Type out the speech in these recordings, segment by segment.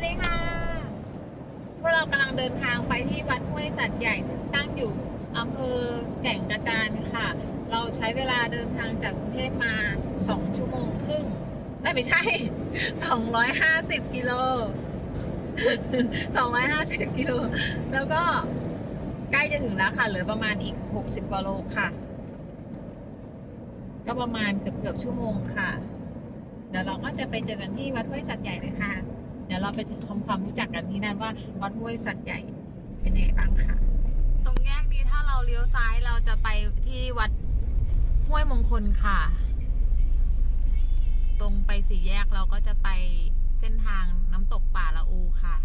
วัสดีค่ะ พวกเรากำลังเดินทางไปที่วัดห้วยสัตว์ใหญ่ที่ตั้งอยู่อำเภอแก่งกระจานค่ะ เราใช้เวลาเดินทางจากกรุงเทพมา2ชั่วโมงครึ่งเอ้ยไม่ใช่250กิโล250กิโล แล้วก็ใกล้จะถึงแล้วค่ะ เหลือประมาณอีก60กว่าโลค่ะ ก็ประมาณเกือบเกือบชั่วโมงค่ะ เดี๋ยวเราก็จะไปเจอกันที่วัดห้วยสัตว์ใหญ่เลยค่ะ เดี๋ยวเราไปทำความรู้จักกันที่นั่นว่าวัดห้วยสัตว์ใหญ่เป็นยังไงบ้างค่ะ ตรงแยกนี้ถ้าเราเลี้ยวซ้ายเราจะไปที่วัดห้วยมงคลค่ะ ตรงไปสี่แยกเราก็จะไปเส้นทางน้ำตกป่าละอูค่ะ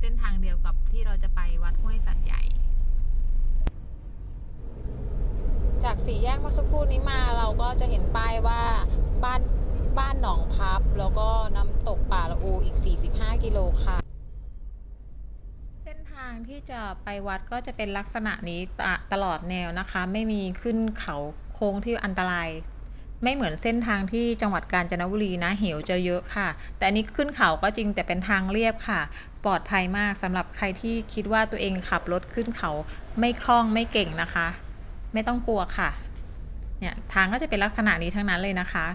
เส้นทางเดียวกับที่เราจะไปวัดห้วยสัตว์ใหญ่ จากสี่แยกเมื่อสักครู่นี้มาเราก็จะเห็นป้ายว่าบ้านบ้านหนองพับ แล้วก็น้ำตกป่า ละอูอีก 45 กิโลค่ะ เส้นทางที่จะไปวัดก็จะเป็นลักษณะนี้ตตลอดแนวนะคะ ไม่มีขึ้นเขาโค้งที่อันตราย ไม่เหมือนเส้นทางที่จังหวัดกาญจนบุรีนะเหวจะเยอะค่ะ แต่อันนี้ขึ้นเขาก็จริงแต่เป็นทางเรียบค่ะ ปลอดภัยมากสำหรับใครที่คิดว่าตัวเองขับรถขึ้นเขาไม่คล่องไม่เก่งนะคะ ไม่ต้องกลัวค่ะเนี่ยทางก็จะเป็นลักษณะนี้ทั้งนั้นเลยนะคะ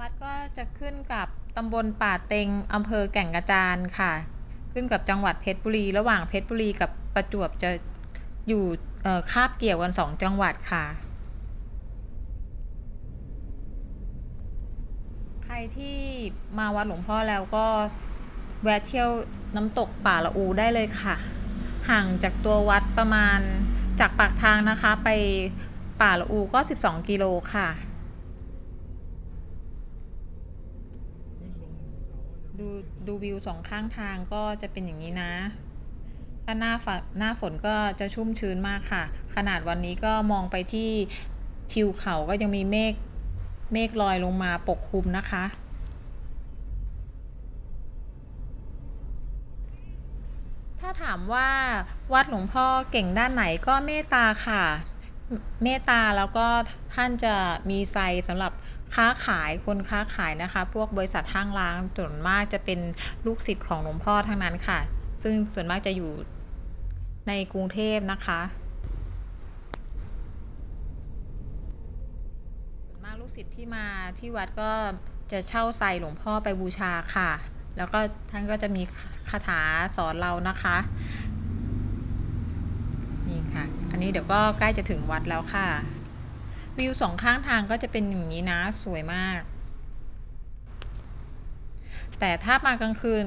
วัดก็จะขึ้นกับตำบลป่าเต็งอำเภอแก่งกระจานค่ะ ขึ้นกับจังหวัดเพชรบุรี ระหว่างเพชรบุรีกับประจวบจะอยู่คาบเกี่ยวกันสองจังหวัดค่ะ ใครที่มาวัดหลวงพ่อแล้วก็แวะเที่ยวน้ำตกป่าละอูได้เลยค่ะ ห่างจากตัววัดประมาณจากปากทางนะคะ ไปป่าละอูก็ 12 กิโลค่ะ ดูดูวิวสองข้างทางก็จะเป็นอย่างนี้นะ ถ้าหน้าฝนหน้าฝนก็จะชุ่มชื้นมากค่ะ ขนาดวันนี้ก็มองไปที่ทิวเขาก็ยังมีเมฆเมฆลอยลงมาปกคลุมนะคะ ถ้าถามว่าวัดหลวงพ่อเก่งด้านไหนก็เมตตาค่ะ เมตตาแล้วก็ท่านจะมีไซสำหรับค้าขายคนค้าขายนะคะ พวกบริษัทห้างร้านส่วนมากจะเป็นลูกศิษย์ของหลวงพ่อทั้งนั้นค่ะ ซึ่งส่วนมากจะอยู่ในกรุงเทพนะคะส่วนมากลูกศิษย์ที่มาที่วัดก็จะเช่าไซหลวงพ่อไปบูชาค่ะ แล้วก็ท่านก็จะมีคาถาสอนเรานะคะ นนี้เดี๋ยวก็ใกล้จะถึงวัดแล้วค่ะ วิวสองข้างทางก็จะเป็นอย่างนี้นะสวยมาก แต่ถ้ามากลางคืน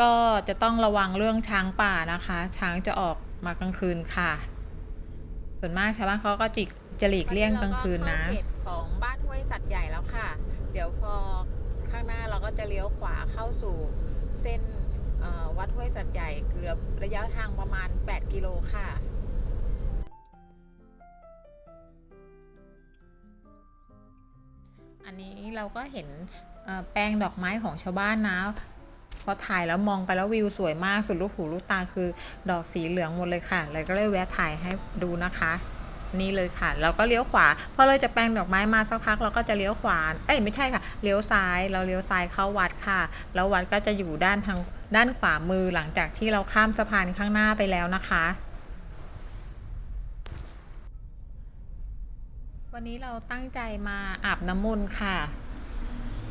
ก็จะต้องระวังเรื่องช้างป่านะคะ ช้างจะออกมากลางคืนค่ะ ส่วนมากชาวบ้านเขาก็จิกจะหลีกเลี่ยงกลางคืนนะเขตของบ้านห้วยสัตว์ใหญ่แล้วค่ะ เดี๋ยวพอข้างหน้าเราก็จะเลี้ยวขวาเข้าสู่เส้นวัดห้วยสัตว์ใหญ่เหลือระยะทางประมาณ 8 กิโลค่ะ อันนี้เราก็เห็นแปลงดอกไม้ของชาวบ้านนะพอถ่ายแล้วมองไปแล้ววิวสวยมากสุดลูกหูลูกตาคือดอกสีเหลืองหมดเลยค่ะเลยก็เลยแวะถ่ายให้ดูนะคะ นี่เลยค่ะ เราก็เลี้ยวขวาพอเลยจากแปลงดอกไม้มาสักพักเราก็จะเลี้ยวขวาเอ้ยไม่ใช่ค่ะเลี้ยวซ้ายเราเลี้ยวซ้ายเข้าวัดค่ะ แล้ววัดก็จะอยู่ด้านทางด้านขวามือหลังจากที่เราข้ามสะพานข้างหน้าไปแล้วนะคะ วันนี้เราตั้งใจมาอาบน้ำมนต์ค่ะ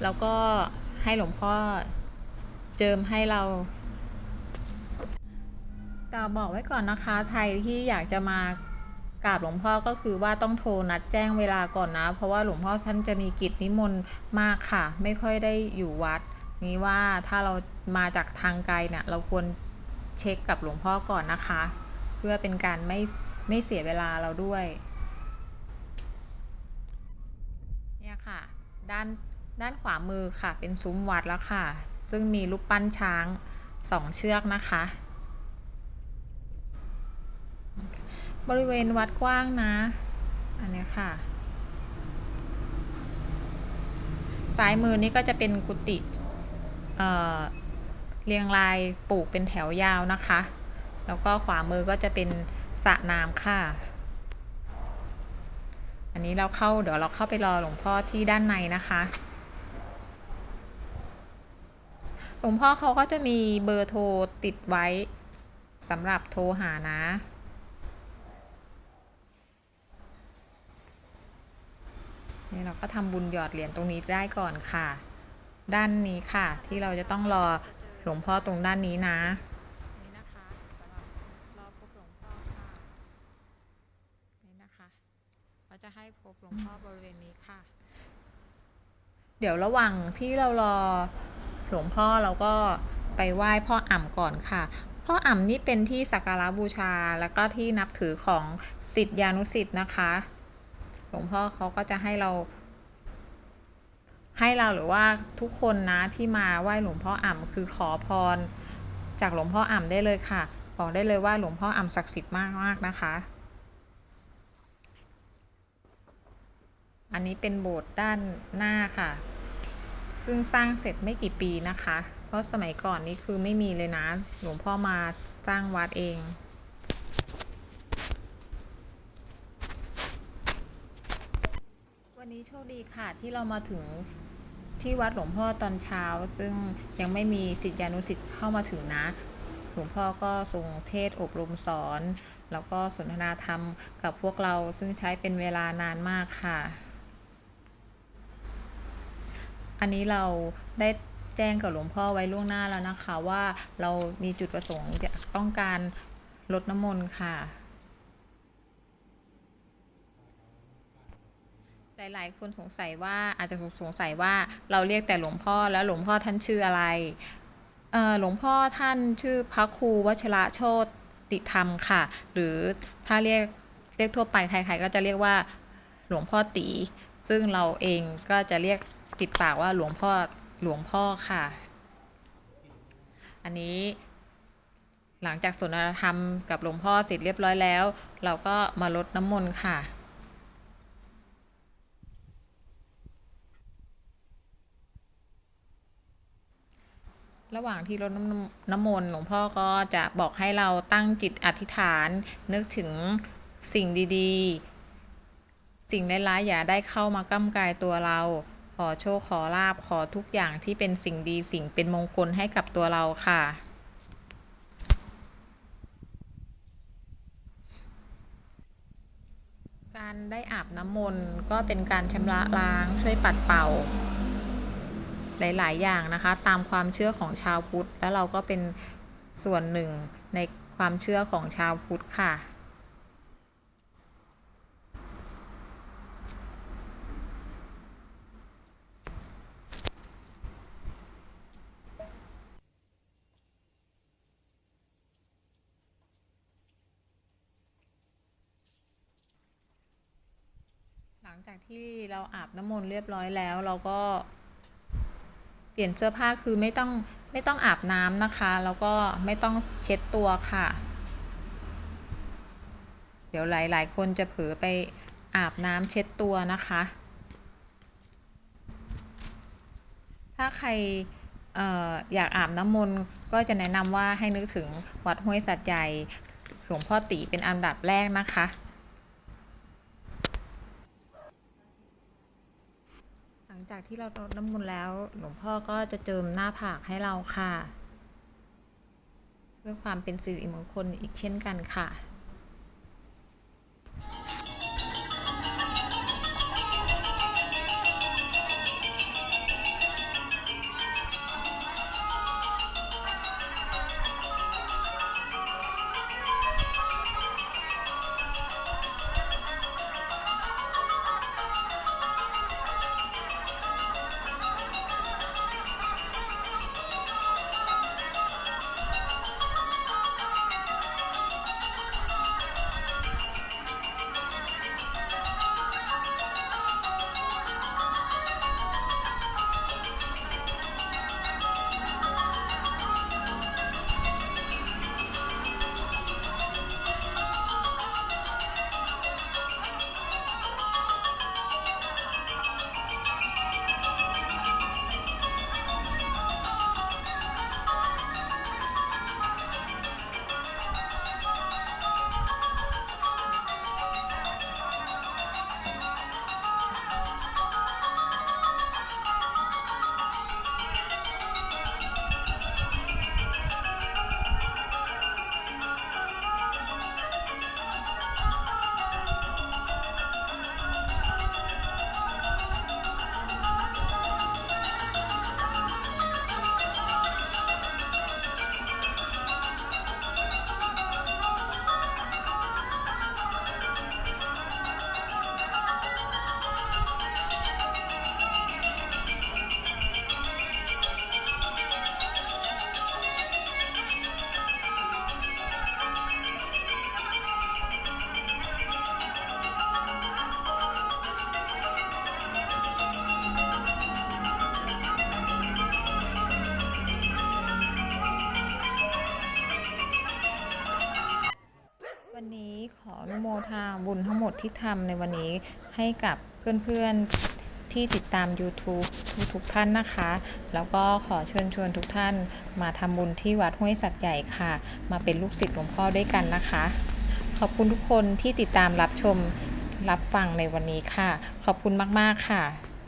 แล้วก็ให้หลวงพ่อเจิมให้เราแต่บอกไว้ก่อนนะคะใครที่อยากจะมากราบหลวงพ่อก็คือว่าต้องโทรนัดแจ้งเวลาก่อนนะ เพราะว่าหลวงพ่อท่านจะมีกิจนิมนต์มากค่ะ ไม่ค่อยได้อยู่วัด นี้ว่าถ้าเรามาจากทางไกลเนี่ยเราควรเช็คกับหลวงพ่อก่อนนะคะ เพื่อเป็นการไม่ไม่เสียเวลาเราด้วยค่ะ ด้านด้านขวามือค่ะ เป็นซุ้มวัดแล้วค่ะ ซึ่งมีรูปปั้นช้างสองเชือกนะคะ บริเวณวัดกว้างนะ อันนี้ค่ะ ซ้ายมือนี้ก็จะเป็นกุฏิเเรียงรายปลูกเป็นแถวยาวนะคะ แล้วก็ขวามือก็จะเป็นสระน้ำค่ะ อันนี้เราเข้าเดี๋ยวเราเข้าไปรอหลวงพ่อที่ด้านในนะคะ หลวงพ่อเขาก็จะมีเบอร์โทรติดไว้สำหรับโทรหานะ นี่เราก็ทำบุญหยอดเหรียญตรงนี้ได้ก่อนค่ะ ด้านนี้ค่ะที่เราจะต้องรอหลวงพ่อตรงด้านนี้นะ นี่นะคะสำหรับรอพบหลวงพ่อค่ะ นี่นะคะเราจะให้พบหลวงพ่อบริเวณนี้ค่ะ เดี๋ยวระหว่างที่เรารอหลวงพ่อเราก็ไปไหว้พ่ออ่ำก่อนค่ะ พ่ออ่ำนี่เป็นที่สักการะบูชาแล้วก็ที่นับถือของสิทธิานุสิทธ์นะคะ หลวงพ่อเขาก็จะให้เรา ให้เราหรือว่าทุกคนนะที่มาไหว้หลวงพ่ออ่ำคือขอพร จากหลวงพ่ออ่ำได้เลยค่ะบอกได้เลยว่าหลวงพ่ออ่ำศักดิ์สิทธิ์มากมากนะคะ อันนี้เป็นโบสถ์ด้านหน้าค่ะ ซึ่งสร้างเสร็จไม่กี่ปีนะคะ เพราะสมัยก่อนนี่คือไม่มีเลยนะ หลวงพ่อมาสร้างวัดเองวันนี้โชคดีค่ะที่เรามาถึงที่วัดหลวงพ่อตอนเช้า ซึ่งยังไม่มีศิษยานุศิษย์เข้ามาถึงนะ หลวงพ่อก็ทรงเทศอบรมสอน แล้วก็สนทนาธรรมกับพวกเราซึ่งใช้เป็นเวลานานมากค่ะ อันนี้เราได้แจ้งกับหลวงพ่อไว้ล่วงหน้าแล้วนะคะว่าเรามีจุดประสงค์จะต้องการลดน้ำมนต์ค่ะ หลายๆ คนสงสัยว่าอาจจะสงสัยว่าเราเรียกแต่หลวงพ่อแล้วหลวงพ่อท่านชื่ออะไรหลวงพ่อท่านชื่อพระครูวชิระโชติธรรมค่ะ หรือถ้าเรียกเรียกทั่วไปใครๆก็จะเรียกว่าหลวงพ่อตี ซึ่งเราเองก็จะเรียกติดปากว่าหลวงพ่อหลวงพ่อค่ะ อันนี้หลังจากสนทนาธรรมกับหลวงพ่อเสร็จเรียบร้อยแล้ว เราก็มาลดน้ำมนต์ค่ะ ระหว่างที่รดน้ำน้ำมนต์หลวงพ่อก็จะบอกให้เราตั้งจิตอธิษฐานนึกถึงสิ่งดีๆ สิ่งร้ายๆอย่าได้เข้ามาก้ำกายตัวเรา ขอโชคขอลาบขอทุกอย่างที่เป็นสิ่งดีสิ่งเป็นมงคลให้กับตัวเราค่ะการได้อาบน้ำมนต์ก็เป็นการชำระล้างช่วยปัดเป่า หลาย ๆ อย่างนะคะ ตามความเชื่อของชาวพุทธ แล้วเราก็เป็นส่วนหนึ่งในความเชื่อของชาวพุทธค่ะ ลังจากที่เราอาบน้ำมนต์เรียบร้อยแล้ว เราก็เปลี่ยนเสื้อผ้าคือไม่ต้องไม่ต้องอาบน้ำนะคะ แล้วก็ไม่ต้องเช็ดตัวค่ะ เดี๋ยวหลาย ๆ คนจะเผลอไปอาบน้ำเช็ดตัวนะคะ ถ้าใครอออยากอาบน้ำมนต์ก็จะแนะนำว่าให้นึกถึงวัดห้วยสัตว์ใหญ่หลวงพ่อตีเป็นอันดับแรกนะคะ หลัง จากที่เรารดน้ำมนต์แล้ว หลวงพ่อก็จะเจิมหน้าผากให้เราค่ะ เพื่อความเป็นสิริมงคลอีกเช่นกันค่ะันนี้ขออนุโมทาบุญทั้งหมดที่ทำในวันนี้ให้กับเพื่อนๆที่ติดตาม YouTube ทุกๆท่านนะคะ แล้วก็ขอเชิญชวนทุกท่านมาทำบุญที่วัดห้วยสัตว์ใหญ่ค่ะ มาเป็นลูกศิษย์หลวงพ่อด้วยกันนะคะ ขอบคุณทุกคนที่ติดตามรับชมรับฟังในวันนี้ค่ะ ขอบคุณมากๆค่ะ